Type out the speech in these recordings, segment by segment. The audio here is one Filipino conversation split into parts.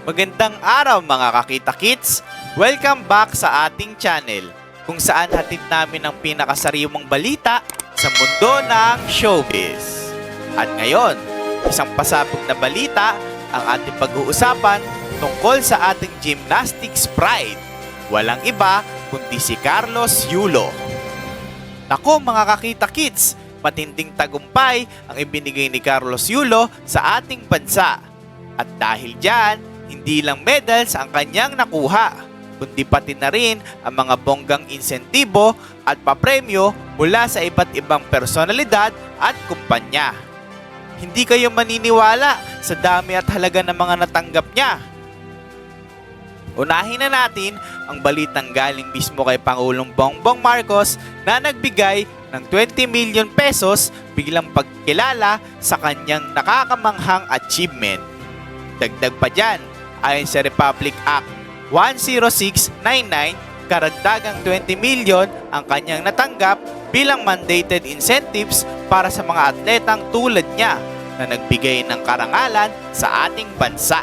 Magandang araw mga kakita kits! Welcome back sa ating channel kung saan hatid namin ang pinakasariwang balita sa mundo ng showbiz. At ngayon, isang pasabog na balita ang ating pag-uusapan tungkol sa ating gymnastics pride. Walang iba kundi si Carlos Yulo. Nako mga kakita kids, matinding tagumpay ang ibinigay ni Carlos Yulo sa ating bansa. At dahil dyan, hindi lang medals ang kanyang nakuha, kundi pati na rin ang mga bonggang insentibo at papremyo mula sa iba't ibang personalidad at kumpanya. Hindi kayo maniniwala sa dami at halaga ng mga natanggap niya. Unahin na natin ang balitang galing mismo kay Pangulong Bongbong Marcos na nagbigay ng 20 million pesos biglang pagkilala sa kanyang nakakamanghang achievement. Dagdag pa dyan, ayon sa Republic Act 10699, karagdagang 20 million ang kanyang natanggap bilang mandated incentives para sa mga atletang tulad niya na nagbigay ng karangalan sa ating bansa.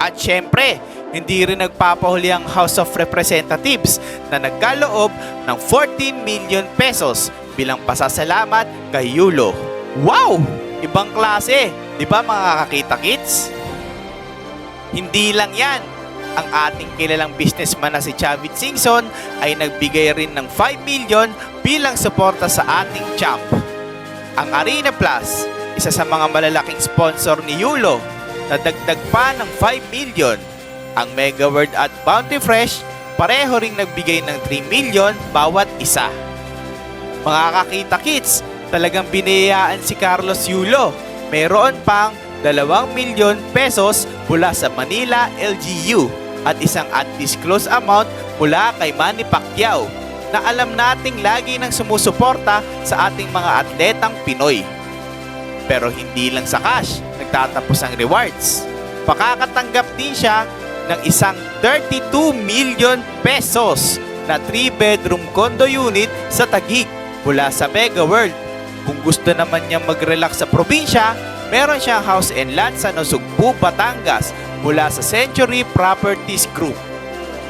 At syempre, hindi rin nagpapahuli ang House of Representatives na nagkaloob ng 14 million pesos bilang pasasalamat kay Yulo. Wow! Ibang klase, di ba mga kakita kids? Hindi lang yan. Ang ating kilalang businessman na si Chavit Singson ay nagbigay rin ng 5 million bilang suporta sa ating champ. Ang Arena Plus, isa sa mga malalaking sponsor ni Yulo, nadagdag pa ng 5 million. Ang Mega World at Bounty Fresh, pareho ring nagbigay ng 3 million bawat isa. Mga kakita kids, talagang binayaan si Carlos Yulo. Meron pang 2 milyon pesos mula sa Manila LGU at isang undisclosed amount mula kay Manny Pacquiao na alam nating lagi nang sumusuporta sa ating mga atletang Pinoy. Pero hindi lang sa cash, nagtatapos ang rewards. Pakakatanggap din siya ng isang 32 million pesos na 3-bedroom condo unit sa Taguig mula sa Mega World. Kung gusto naman niya mag-relax sa probinsya, meron siyang house and lot sa Nasugbu, Batangas mula sa Century Properties Group.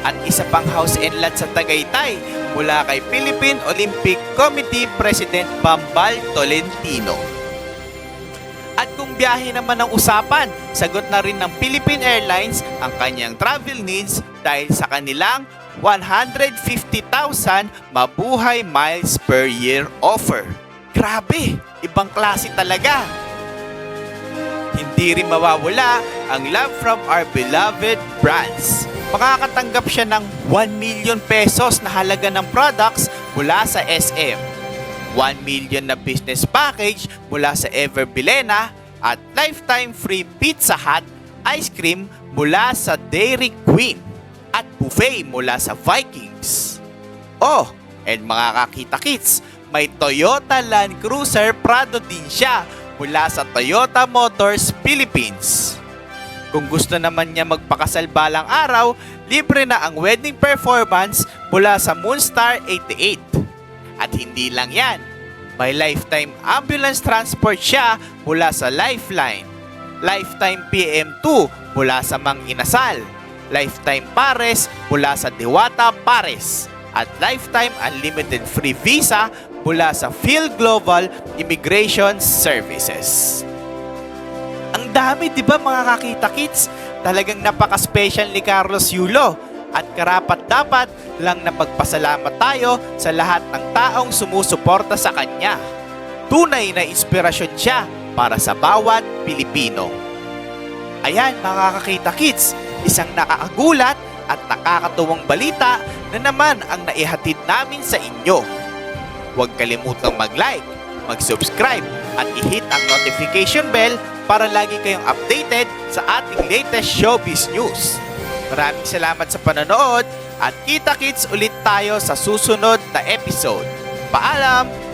At isa pang house and lot sa Tagaytay mula kay Philippine Olympic Committee President Bambal Tolentino. At kung biyahe naman ang usapan, sagot na rin ng Philippine Airlines ang kanyang travel needs dahil sa kanilang 150,000 mabuhay miles per year offer. Grabe, ibang klase talaga. Hindi rin mawawala ang love from our beloved brands. Makakatanggap siya ng 1 million pesos na halaga ng products mula sa SM. 1 million na business package mula sa Ever Bilena at lifetime free Pizza Hut ice cream mula sa Dairy Queen at buffet mula sa Vikings. Oh, and mga kakita kits, may Toyota Land Cruiser Prado din siya mula sa Toyota Motors Philippines. Kung gusto naman niya magpakasal balang araw, libre na ang wedding performance mula sa Moonstar 88. At hindi lang yan, may lifetime ambulance transport siya mula sa Lifeline, lifetime PM2 mula sa Mang Inasal, lifetime Pares mula sa Diwata Pares, at lifetime unlimited free visa mula sa Phil Global Immigration Services. Ang dami, di ba mga kakita kids? Talagang napaka-special ni Carlos Yulo at karapat dapat lang na pagpasalamat tayo sa lahat ng taong sumusuporta sa kanya. Tunay na inspirasyon siya para sa bawat Pilipino. Ayan mga kakita kids, isang nakakagulat at nakakatuwang balita na naman ang naihatid namin sa inyo. Huwag kalimutang mag-like, mag-subscribe at i-hit ang notification bell para lagi kayong updated sa ating latest showbiz news. Maraming salamat sa panonood at kita-kits ulit tayo sa susunod na episode. Paalam!